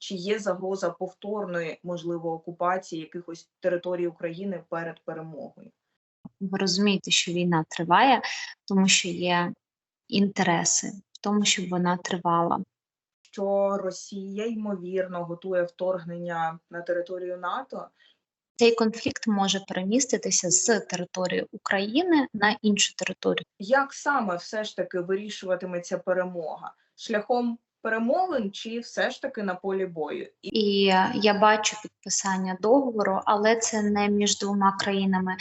чи є загроза повторної можливо окупації якихось територій України перед перемогою? Ви розумієте, що війна триває, тому що є інтереси в тому, щоб вона тривала. Що Росія ймовірно готує вторгнення на територію НАТО? Цей конфлікт може переміститися з території України на іншу територію. Як саме все ж таки вирішуватиметься перемога? Шляхом перемовин чи все ж таки на полі бою? І я бачу підписання договору, але це не між двома країнами.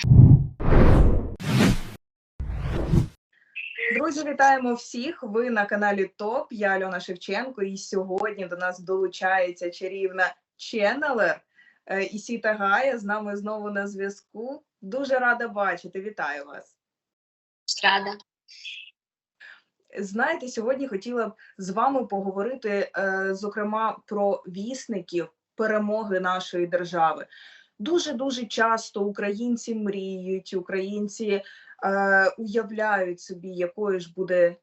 Друзі, вітаємо всіх! Ви на каналі ТОП. Я Альона Шевченко, і сьогодні до нас долучається чарівна ченнелер е, Ісіта Гая. З нами знову на зв'язку. Дуже рада бачити. Вітаю вас. Рада. Знаєте, сьогодні хотіла б з вами поговорити, е, зокрема, про вісників перемоги нашої держави. Дуже дуже часто українці мріють, українці е, уявляють собі, якою ж буде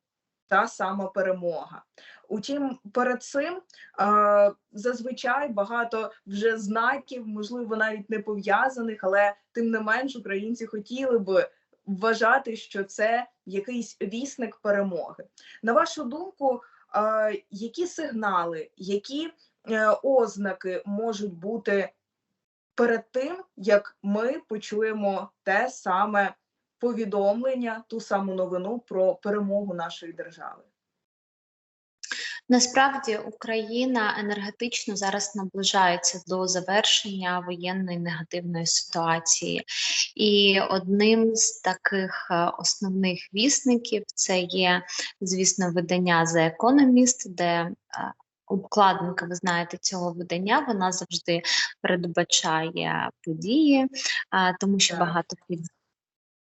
та сама перемога. Утім, перед цим е, зазвичай багато вже знаків, можливо, навіть не пов'язаних, але тим не менш українці хотіли би вважати, що це якийсь вісник перемоги. На вашу думку, е, які сигнали, які е, ознаки можуть бути перед тим, як ми почуємо те саме повідомлення, ту саму новину про перемогу нашої держави? Насправді Україна енергетично зараз наближається до завершення воєнної негативної ситуації, і одним з таких е, основних вісників це є, звісно, видання The Economist, де е, Обкладинка, ви знаєте, цього видання вона завжди передбачає події, тому що багато подій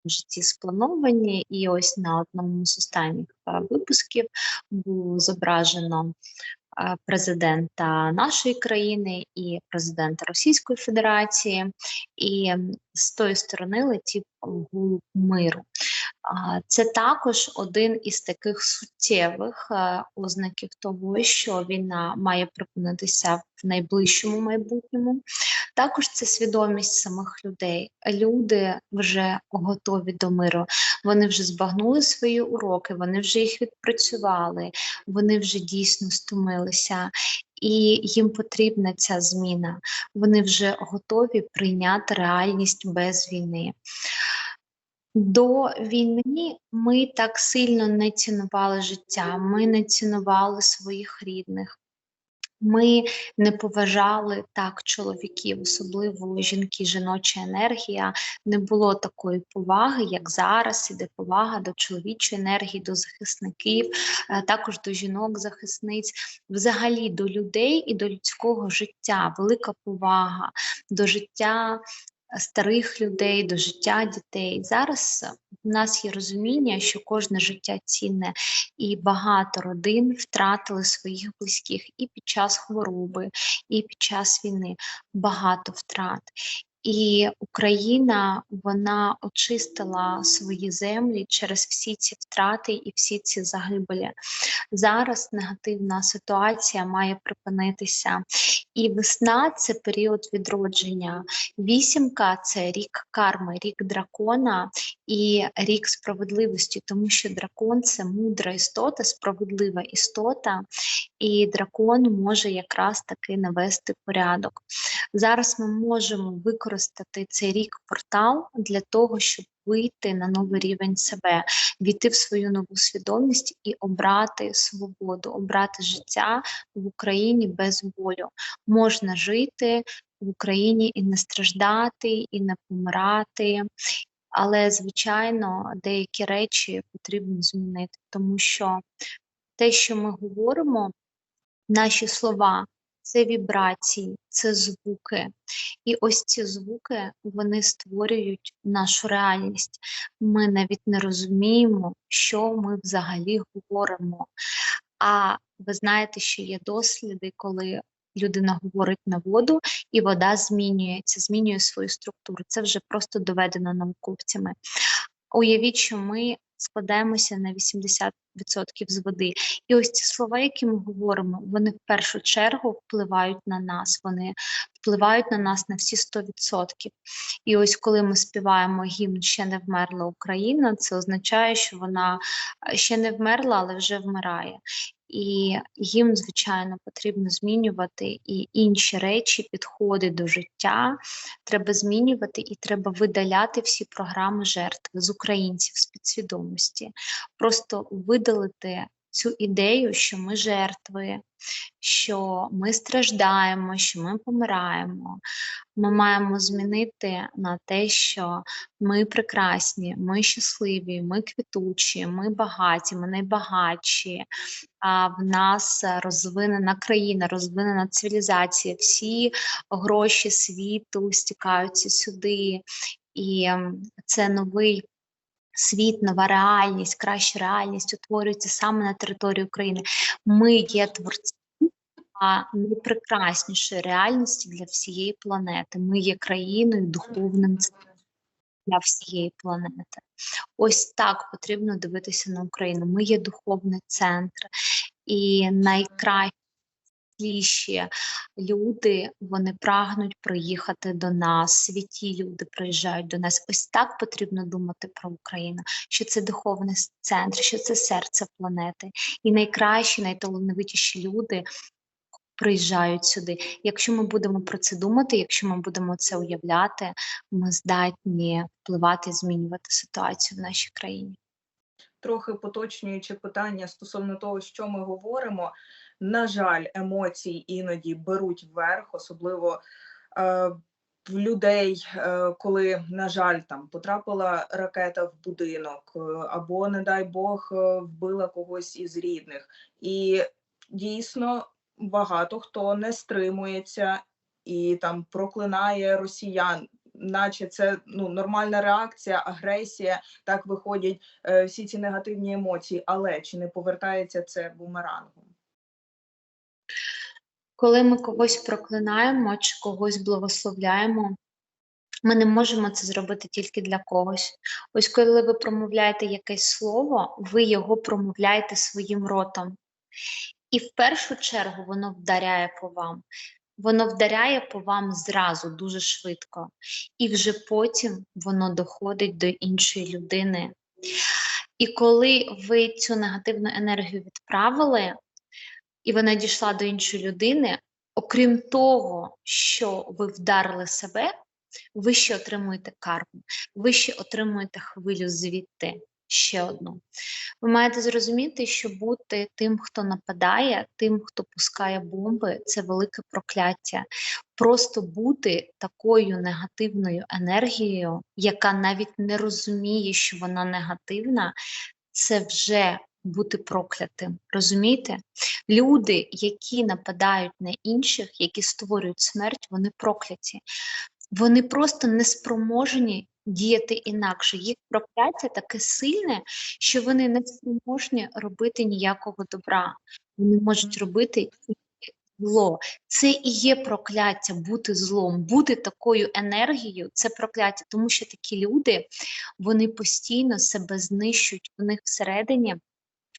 в житті сплановані, і ось на одному з останніх е, випусків було зображено президента нашої країни і президента Російської Федерації, і з тої сторони летів голуб миру. Це також один із таких суттєвих е, ознаків того, що війна має припинитися в найближчому майбутньому. Також це свідомість самих людей. Люди вже готові до миру. Вони вже збагнули свої уроки, вони вже їх відпрацювали, вони вже дійсно стомилися, і їм потрібна ця зміна. Вони вже готові прийняти реальність без війни. До війни ми так сильно не цінували життя, ми не цінували своїх рідних. Ми не поважали так чоловіків, особливо жінки, жіноча енергія. Не було такої поваги, як зараз. Іде повага до чоловічої енергії, до захисників, е, також до жінок-захисниць, взагалі до людей і до людського життя. Велика повага до життя старих людей, до життя дітей. Зараз в нас є розуміння, що кожне життя цінне, і багато родин втратили своїх близьких і під час хвороби, і під час війни. Багато втрат. І Україна вона очистила свої землі через всі ці втрати і всі ці загибелі. Зараз негативна ситуація має припинитися. І весна це період відродження. Вісімка це рік карми, рік дракона і рік справедливості, тому що дракон це мудра істота, справедлива істота, і дракон може якраз таки навести порядок. Зараз ми можемо використати цей рік портал для того, щоб вийти на новий рівень себе, війти в свою нову свідомість і обрати свободу, обрати життя в Україні без болю. Можна жити в Україні і не страждати, і не помирати. Але, звичайно, деякі речі потрібно змінити, тому що те, що ми говоримо, наші слова це вібрації, це звуки. І ось ці звуки вони створюють нашу реальність. Ми навіть не розуміємо, що ми взагалі говоримо. А ви знаєте, що є досліди, коли людина говорить на воду, і вода змінюється, змінює свою структуру. Це вже просто доведено науковцями. Уявіть, що ми складаємося на 80% з води. І ось ці слова, які ми говоримо, вони в першу чергу впливають на нас, вони впливають на нас на всі 100%. І ось коли ми співаємо гімн Ще не вмерла Україна, це означає, що вона е, ще не вмерла, але вже вмирає. І їм, звичайно, потрібно змінювати, і інші речі, підходи до життя треба змінювати, і треба видаляти всі програми жертви з українців з підсвідомості. Просто видалити цю ідею, що ми жертви, що ми страждаємо, що ми помираємо. Ми маємо змінити на те, що ми прекрасні, ми щасливі, ми квітучі, ми багаті, ми найбагатші. А в нас розвинена країна, розвинена цивілізація, всі гроші світу стікаються сюди, і ем, це новий світ, нова реальність, краща реальність утворюється саме на території України. Ми є творці а найпрекраснішої реальності для всієї планети. Ми є країною духовним для всієї планети. Ось так потрібно дивитися на Україну. Ми є духовний центр, і найкращі люди вони прагнуть приїхати до нас. Святі люди приїжджають до нас. Ось так потрібно думати про Україну, що це духовний центр, що це серце планети, і найкращі, найталановитіші люди. Приїжджають сюди. Якщо ми будемо про це думати, якщо ми будемо це уявляти, ми здатні впливати змінювати ситуацію в нашій країні. Трохи поточнюючи питання стосовно того, що ми говоримо. На жаль, емоції іноді беруть вверх, особливо е, в людей, е, коли, на жаль, там потрапила ракета в будинок, е, або, не дай Бог, е, вбила когось із рідних. І дійсно багато хто не стримується і там проклинає росіян. Наче це ну нормальна реакція, агресія, так виходять е, всі ці негативні емоції. Але чи не повертається це бумерангом? Коли ми когось проклинаємо чи когось благословляємо, ми не можемо це зробити тільки для когось. Ось коли ви промовляєте якесь слово, ви його промовляєте своїм ротом. І в першу чергу воно вдаряє по вам. Воно вдаряє по вам зразу дуже швидко, і вже потім воно доходить до іншої людини. І коли ви цю негативну енергію відправили, і вона дійшла до іншої людини, окрім того, що ви вдарили себе, ви ще отримуєте карму, ви ще отримуєте хвилю звідти ще одну. Ви маєте зрозуміти, що бути тим, хто нападає, тим, хто пускає бомби, це велике прокляття. Просто бути такою негативною енергією, яка навіть не розуміє, що вона негативна, це вже бути проклятим. Розумієте? Люди, які нападають на інших, які створюють смерть, вони прокляті. Вони просто неспроможні діяти інакше. Їх прокляття таке сильне, що вони не спроможні робити ніякого добра. Вони можуть робити зло. Це і є прокляття бути злом, бути такою енергією це прокляття, тому що такі люди вони постійно себе знищують у них всередині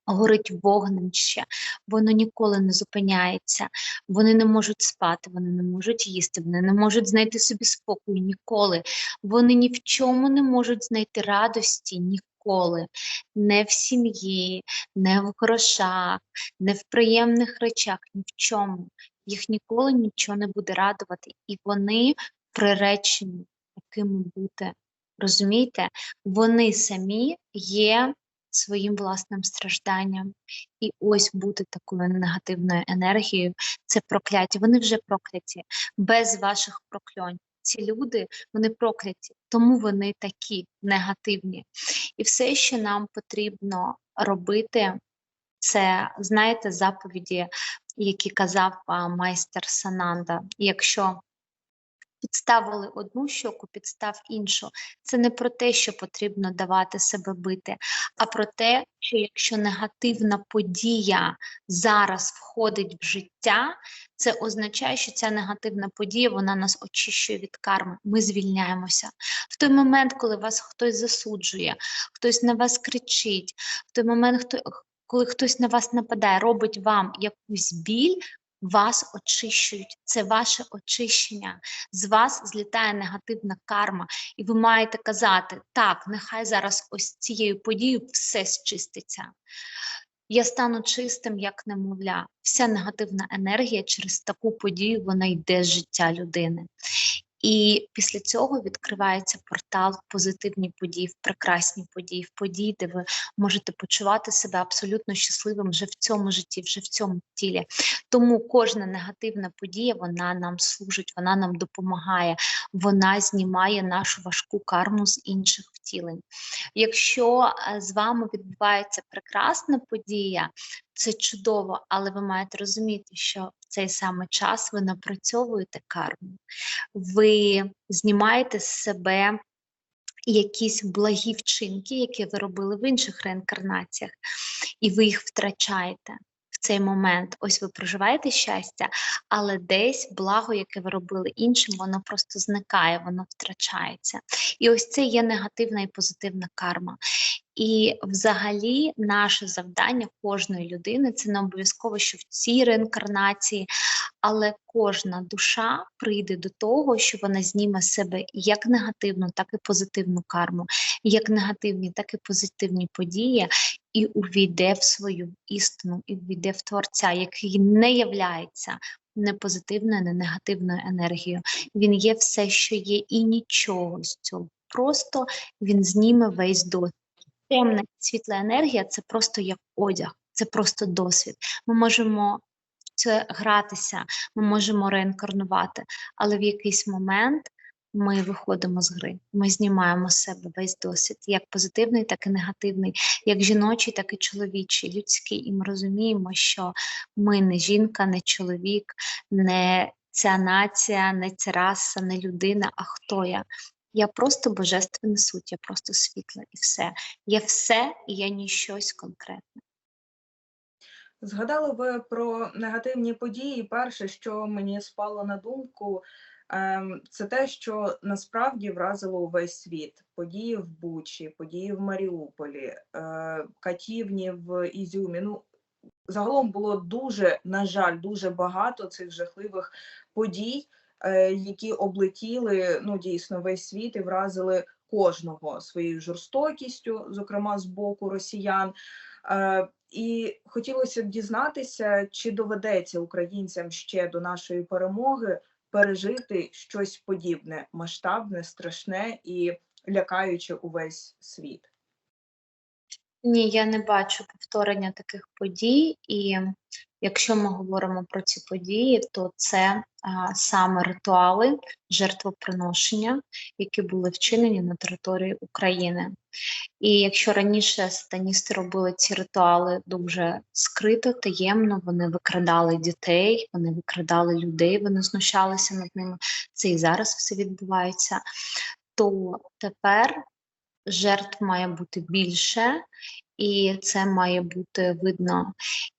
горить вогнище, воно ніколи не зупиняється, вони не можуть спати, вони не можуть їсти, вони не можуть знайти собі спокою ніколи. Вони ні в чому не можуть знайти радості ніколи. Не в сім'ї, не в грошах, не в приємних речах, ні в чому. Їх ніколи нічого не буде радувати, і вони приречені такими бути. Розумієте, вони самі є своїм власним стражданням. І ось бути такою негативною енергією це прокляття. Вони вже прокляті без ваших прокльонь. Ці люди вони прокляті, тому вони такі негативні. І все, що нам потрібно робити, це знаєте, заповіді, які казав майстер Сананда. Якщо підставили одну щоку, підстав іншу. Це не про те, що потрібно давати себе бити, а про те, що якщо негативна подія зараз входить в життя, це означає, що ця негативна подія вона нас очищує від карми. Ми звільняємося. В той момент, коли вас хтось засуджує, хтось на вас кричить, в той момент, хто, коли хтось на вас нападає, робить вам якусь біль. Вас очищують, це ваше очищення. З вас злітає негативна карма, і ви маєте казати: так, нехай зараз ось цією подією все зчиститься. Я стану чистим, як немовля. Вся негативна енергія через таку подію вона йде з життя людини. І після цього відкривається портал позитивні події, в прекрасні події, в події, де ви можете почувати себе абсолютно щасливим вже в цьому житті, вже в цьому тілі. Тому кожна негативна подія вона нам служить, вона нам допомагає, вона знімає нашу важку карму з інших втілень. Якщо е, з вами відбувається прекрасна подія, це чудово, але ви маєте розуміти, що цей самий час ви напрацьовуєте карму, ви знімаєте з себе якісь благі вчинки, які ви робили в інших реінкарнаціях, і ви їх втрачаєте. Цей момент ось ви проживаєте щастя, але десь благо, яке ви робили іншим, воно просто зникає, воно втрачається. І ось це є негативна і позитивна карма. І взагалі наше завдання кожної людини це не обов'язково, що в цій реінкарнації, але кожна душа прийде до того, що вона зніме з себе як негативну, так і позитивну карму, як негативні, так і позитивні події, і увійде в свою істину, і увійде в творця, який не являється не позитивною, не негативною енергією. Він є все, що є, і нічого з цього. Просто він зніме весь досвід. Темна світла енергія це просто як одяг, це просто досвід. Ми можемо це гратися, ми можемо реінкарнувати, але в якийсь момент ми виходимо з гри. Ми знімаємо з себе весь досвід, як позитивний, так і негативний, як жіночий, так і чоловічий, людський. І ми розуміємо, що ми не жінка, не чоловік, не ця нація, не ця раса, не людина, а хто я. Я просто божественна суть, я просто світла і все. Я все, і я ні щось конкретне. Згадали ви про негативні події. Перше, що мені спало на думку, ем, це те, що насправді вразило увесь світ. Події в Бучі, події в Маріуполі, е, катівні в Ізюмі. Ну, загалом було дуже, на жаль, дуже багато цих жахливих подій, які облетіли ну, дійсно весь світ і вразили кожного своєю жорстокістю, зокрема з боку росіян. Е, і хотілося б дізнатися, чи доведеться українцям ще до нашої перемоги пережити щось подібне, масштабне, страшне і лякаюче увесь світ. Ні, я не бачу повторення таких подій, і якщо ми говоримо про ці події, то це а, саме ритуали жертвоприношення, які були вчинені на території України. І якщо раніше сатаністи робили ці ритуали дуже скрито, таємно, вони викрадали дітей, вони викрадали людей, вони знущалися над ними. Це і зараз все відбувається. То тепер жертв має бути більше, і це має бути видно.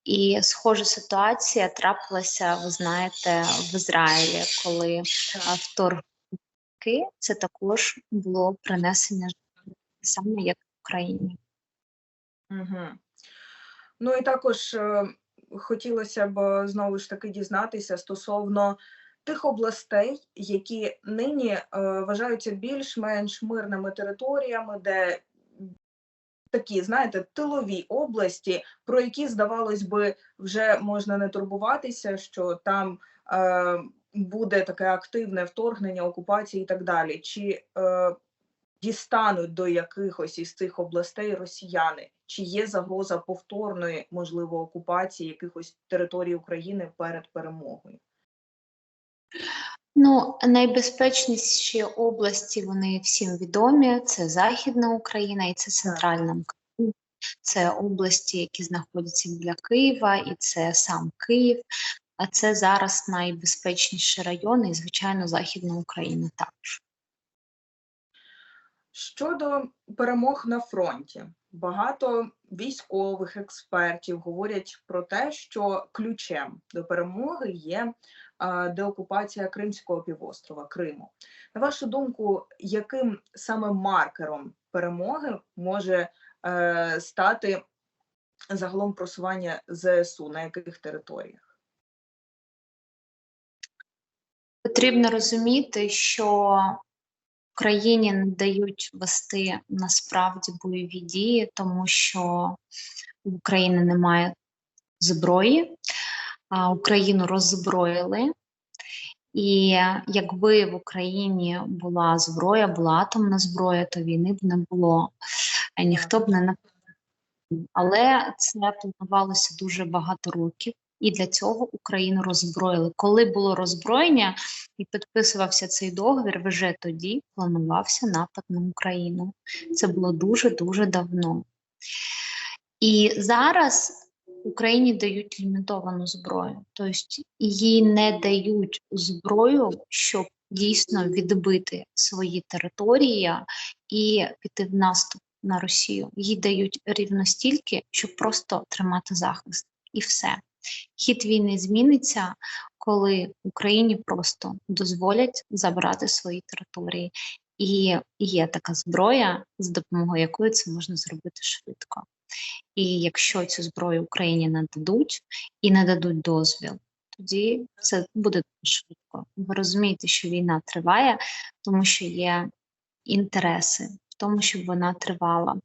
І схожа ситуація трапилася, ви знаєте, в Ізраїлі, коли а, вторгники, це також було принесення саме як в Україні. Угу. Ну і також е, хотілося б е, знову ж таки дізнатися стосовно тих областей, які нині е, вважаються більш-менш мирними територіями, де такі, знаєте, тилові області, про які, здавалось би, вже можна не турбуватися, що там е, буде таке активне вторгнення, окупація і так далі. Чи е, дістануть до якихось із цих областей росіяни? Чи є загроза повторної, можливо, окупації якихось територій України перед перемогою? Ну, найбезпечніші області вони всім відомі. Це Західна Україна і це Центральна Україна. Це області, які знаходяться біля Києва, і це сам Київ. А це зараз найбезпечніші райони, і, звичайно, Західна Україна також. Щодо перемог на фронті, багато військових експертів говорять про те, що ключем до перемоги є деокупація Кримського півострова Криму. На вашу думку, яким саме маркером перемоги може е, стати загалом просування ЗСУ на яких територіях? Потрібно розуміти, що Україні не дають вести насправді бойові дії, тому що в Україні немає зброї, Україну роззброїли. І якби в Україні була зброя, була атомна зброя, то війни б не було. Е, Ніхто б не напав. Але це планувалося дуже багато років, і для цього Україну роззброїли. Коли було роззброєння і підписувався цей договір, вже тоді планувався напад на Україну. Це було дуже дуже давно. І зараз Україні дають лімітовану зброю, тобто їй не дають зброю, щоб дійсно відбити свої території і піти в наступ на Росію. Їй дають рівно стільки, щоб просто тримати захист, і все. Хід війни зміниться, коли Україні просто дозволять забрати свої території. І є така зброя, за допомогою якої це можна зробити швидко. І якщо цю зброю Україні не дадуть і не дадуть дозвіл, тоді це буде швидко. Ви розумієте, що війна триває, тому що є інтереси в тому, щоб вона тривала.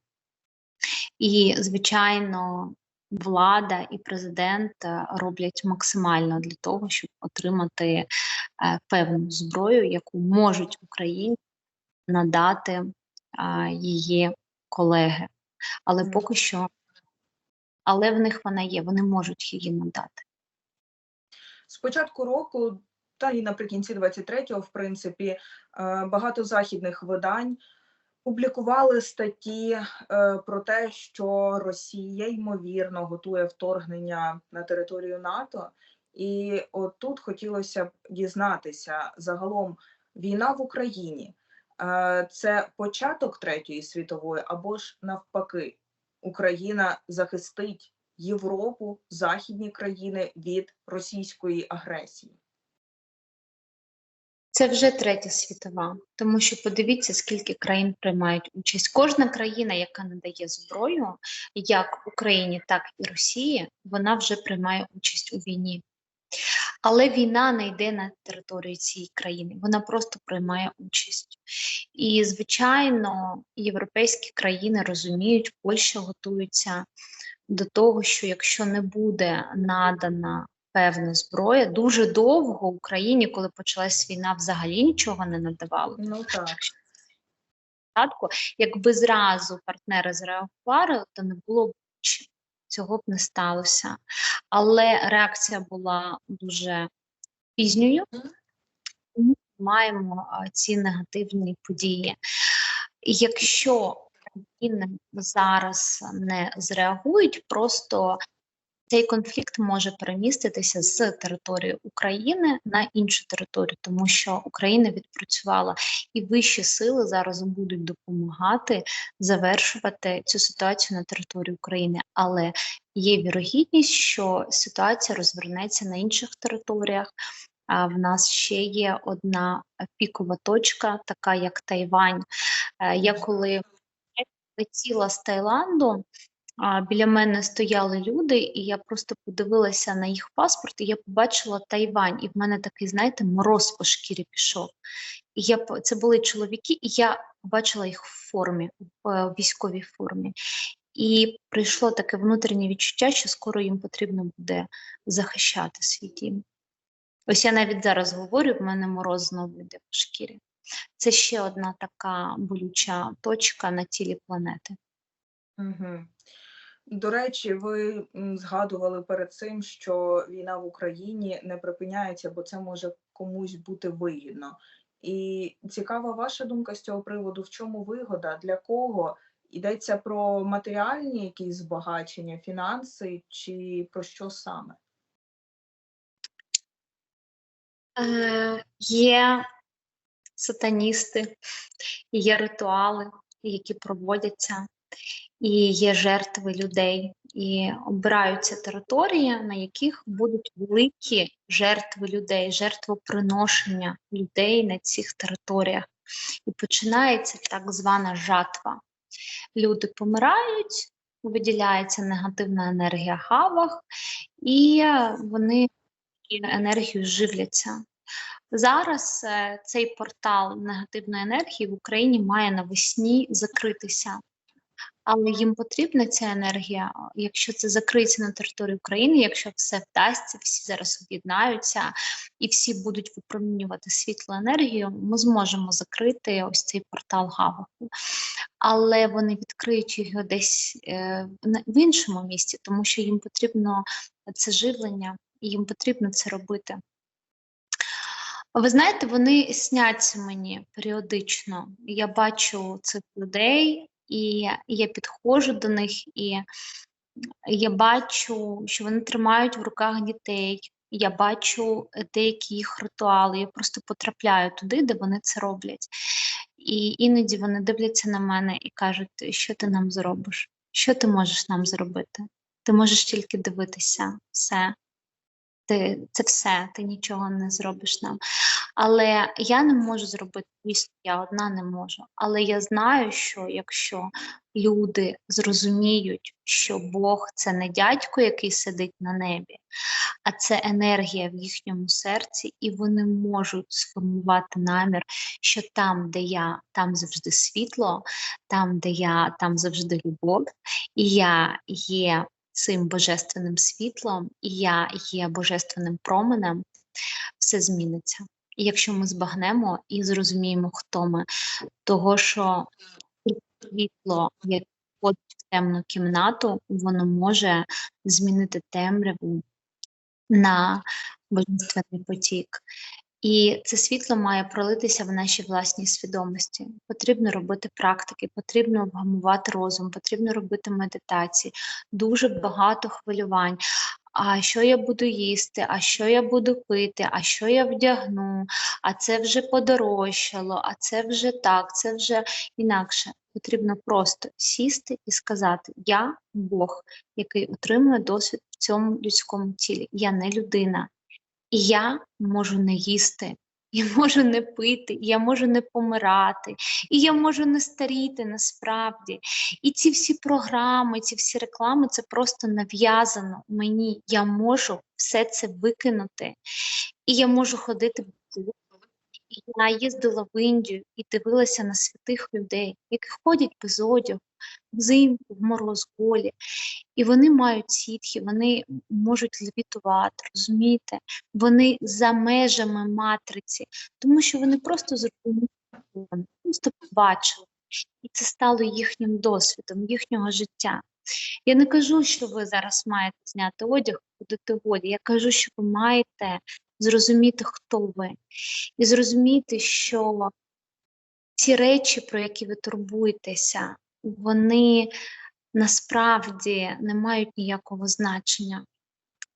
І, звичайно, влада і президент е, роблять максимально для того, щоб отримати е, певну зброю, яку можуть Україні надати е, її колеги. Але поки що, але в них вона є, вони можуть її надати. З початку року, та і наприкінці 23-го, в принципі, е, багато західних видань публікували статті е, про те, що Росія ймовірно готує вторгнення на територію НАТО. І от тут хотілося б дізнатися загалом війна в Україні це початок третьої світової, або ж навпаки, Україна захистить Європу, західні країни від російської агресії. Це вже третя світова, тому що подивіться, скільки країн приймають участь. Кожна країна, яка надає зброю, як Україні, так і Росії, вона вже приймає участь у війні. Але війна не йде на територію цієї країни, вона просто приймає участь. І, звичайно, європейські країни розуміють, Польща готується до того, що якщо не буде надана певна зброя, дуже довго Україні, коли почалась війна, взагалі нічого не надавали. Ну так. Якби зразу партнери зреагували, то не було б цього б не сталося. Але реакція була дуже пізньою. ми маємо ці негативні події. Якщо країни зараз не зреагують, просто цей конфлікт може переміститися з території України на іншу територію, тому що Україна відпрацювала і вищі сили зараз будуть допомагати завершувати цю ситуацію на території України. Але є вірогідність, що ситуація розвернеться на інших територіях. А в нас ще є одна пікова точка, така як Тайвань. Е, Я коли летіла з Таїланду, біля мене стояли люди, і я просто подивилася на їх паспорт, і я побачила Тайвань, і в мене такий, знаєте, мороз по шкірі пішов. І я це були чоловіки, і я побачила їх в формі, в е, військовій формі. І прийшло таке внутрішнє відчуття, що скоро їм потрібно буде захищати свій дім. Ось я навіть зараз говорю, в мене мороз знову йде по шкірі. Це ще одна така болюча точка на тілі планети. Угу. До речі, ви згадували перед цим, що війна в Україні не припиняється, бо це може комусь бути вигідно. І цікава ваша думка з цього приводу, в чому вигода, для кого? Йдеться про матеріальні якісь збагачення, фінанси, чи про що саме? Е, є сатаністи, є ритуали, які проводяться, і є жертви людей, і обираються території, на яких будуть великі жертви людей, жертвоприношення людей на цих територіях. І починається так звана жатва. Люди помирають, виділяється негативна енергія хавах, і вони цією енергією живляться. Зараз е, цей портал негативної енергії в Україні має навесні закритися. Але їм потрібна ця енергія, якщо це закриється на території України, якщо все вдасться, всі зараз об'єднаються і всі будуть випромінювати світлу енергію, ми зможемо закрити ось цей портал Гаваху. Але вони відкриють його десь е, в іншому місці, тому що їм потрібно це живлення, і їм потрібно це робити. Ви знаєте, вони сняться мені періодично. Я бачу цих людей, і я підходжу до них, і я бачу, що вони тримають в руках дітей. Я бачу деякі їх ритуали. Я просто потрапляю туди, де вони це роблять. І іноді вони дивляться на мене і кажуть, що ти нам зробиш? Що ти можеш нам зробити? Ти можеш тільки дивитися все. Ти, це все, ти нічого не зробиш нам. Але я не можу зробити, дійсно, я одна не можу. Але я знаю, що якщо люди зрозуміють, що Бог це не дядько, який сидить на небі, а це енергія в їхньому серці, і вони можуть сформувати намір, що там, де я, там завжди світло, там, де я, там завжди любов, і я є цим божественним світлом, і я є божественним променем, все зміниться. Якщо ми збагнемо і зрозуміємо, хто ми, того, що світло, яке входить в темну кімнату, воно може змінити темряву на божественний потік. І це світло має пролитися в нашій власній свідомості. Потрібно робити практики, потрібно вгамувати розум, потрібно робити медитації, дуже багато хвилювань. А що я буду їсти, а що я буду пити, а що я вдягну, а це вже подорожчало, а це вже так, це вже інакше. Потрібно просто сісти і сказати: Я Бог, який отримує досвід в цьому людському тілі. Я не людина. І я можу не їсти, я можу не пити, я можу не помирати, і я можу не старіти насправді. І ці всі програми, ці всі реклами це просто нав'язано мені. Я можу все це викинути, і я можу ходити. Я їздила в Індію і дивилася на святих людей, які ходять без одягу, взимку, в мороз голі. І вони мають сітхи, вони можуть левітувати, розумієте? Вони за межами матриці, тому що вони просто зрозуміли, просто побачили. І це стало їхнім досвідом, їхнього життя. Я не кажу, що ви зараз маєте зняти одяг, ходити голі. Я кажу, що ви маєте зрозуміти, хто ви, і зрозуміти, що ці речі, про які ви турбуєтеся, вони насправді не мають ніякого значення.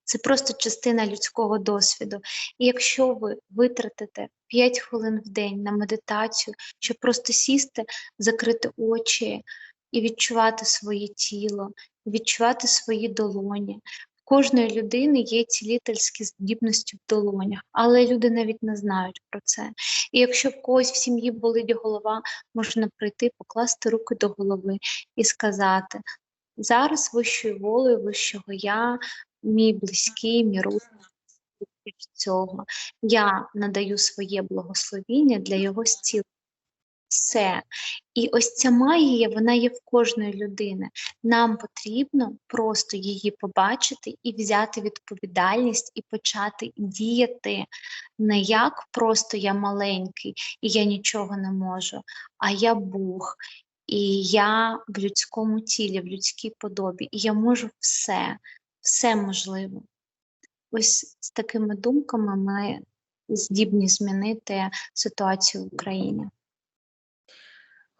Це просто частина людського досвіду. І якщо ви витратите 5 хвилин в день на медитацію, щоб просто сісти, закрити очі і відчувати своє тіло, відчувати свої долоні. Кожної людини є цілительські здібності в долонях, але люди навіть не знають про це. І якщо в когось в сім'ї болить голова, можна прийти, покласти руки до голови і сказати: зараз вищою волею, вищого я, мій близький, мій родний цього. Я надаю своє благословіння для його зцілення. Все. І ось ця магія, вона є в кожної людини. Нам потрібно просто її побачити і взяти відповідальність і почати діяти не як просто я маленький і я нічого не можу, а я Бог, і я в людському тілі, в людській подобі, і я можу все, все можливо. Ось з такими думками ми здібні змінити ситуацію в Україні.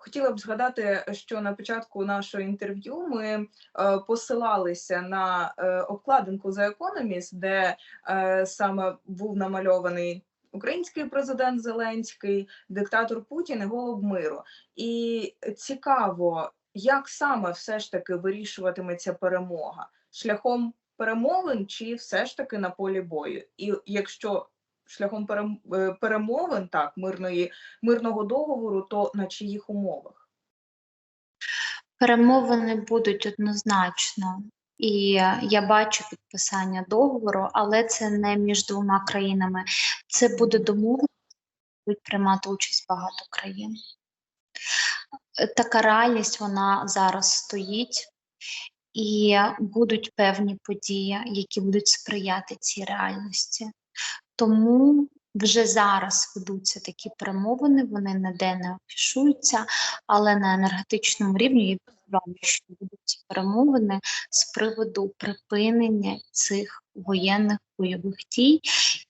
Хотіла б згадати, що на початку нашого інтерв'ю ми е, посилалися на е, обкладинку The Economist, де е, саме був намальований Український президент Зеленський, диктатор Путін і голуб миру. І цікаво, як саме все ж таки вирішуватиметься перемога шляхом перемовин чи все ж таки на полі бою? І якщо шляхом е, перемовин, так, мирної, мирного договору, то на чиїх умовах? Перемовини будуть однозначно, і я бачу підписання договору, але це не між двома країнами. Це буде домовлено, будуть приймати участь багато країн. Така реальність вона зараз стоїть, і будуть певні події, які будуть сприяти цій реальності. Тому вже зараз ведуться такі перемовини, вони ніде не афішуються, але на енергетичному рівні я відчуваю, що будуть перемовини з приводу припинення цих воєнних бойових дій.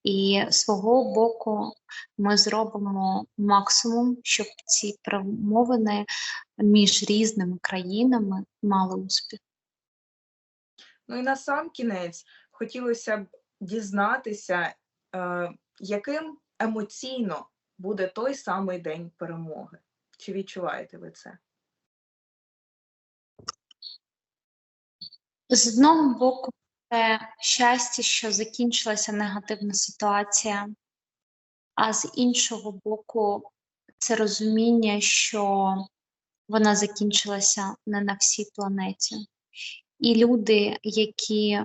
І свого боку ми зробимо максимум, щоб ці перемовини між різними країнами мали успіх. Ну і на сам кінець хотілося б дізнатися, яким емоційно буде той самий день перемоги. Чи відчуваєте ви це? З одного боку, це щастя, що закінчилася негативна ситуація, а з іншого боку, це розуміння, що вона закінчилася не на всій планеті. І люди, які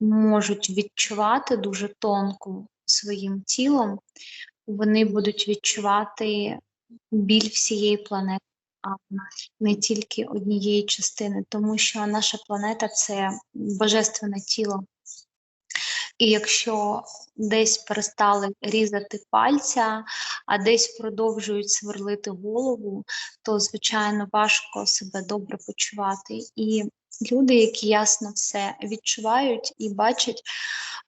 можуть відчувати дуже тонко своїм тілом, вони будуть відчувати біль всієї планети, а не тільки однієї частини, тому що наша планета це божественне тіло. І якщо десь перестали різати пальця, а десь продовжують сверлити голову, то звичайно важко себе добре почувати. І люди, які ясно все відчувають і бачать,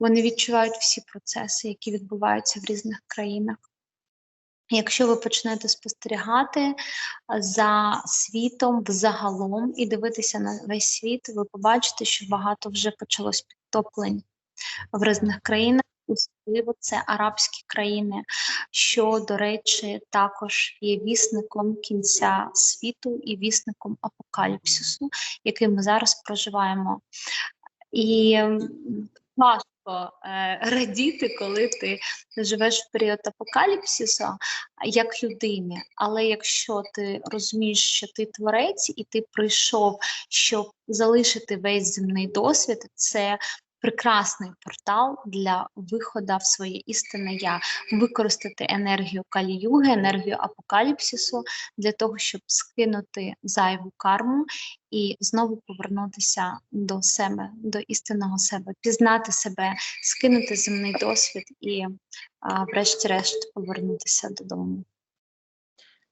вони відчувають всі процеси, які відбуваються в різних країнах. Якщо ви почнете спостерігати за світом взагалом і дивитися на весь світ, ви побачите, що багато вже почалось підтоплень в різних країнах, особливо це арабські країни, що, до речі, також є вісником кінця світу і вісником апокаліпсису, який ми зараз проживаємо. І важко е, радіти, коли ти живеш в період апокаліпсису як людині. Але якщо ти розумієш, що ти творець і ти прийшов, щоб залишити весь земний досвід, це прекрасний портал для виходу в своє істинне я, використати енергію каліюги, енергію апокаліпсису для того, щоб скинути зайву карму і знову повернутися до себе, до істинного себе, пізнати себе, скинути земний досвід і, врешті-решт, повернутися додому.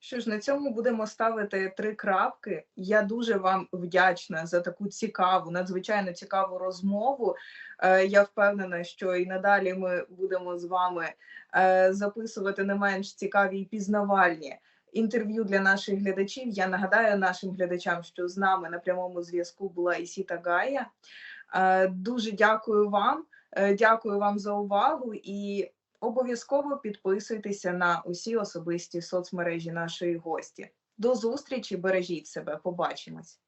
Що ж, на цьому будемо ставити три крапки. Я дуже вам вдячна за таку цікаву, надзвичайно цікаву розмову. Е, Я впевнена, що і надалі ми будемо з вами е, записувати не менш цікаві і пізнавальні інтерв'ю для наших глядачів. Я нагадаю нашим глядачам, що з нами на прямому зв'язку була Ісіта Гая. Е, Дуже дякую вам. Дякую вам за увагу і обов'язково підписуйтеся на усі особисті соцмережі нашої гості. До зустрічі, бережіть себе, побачимось.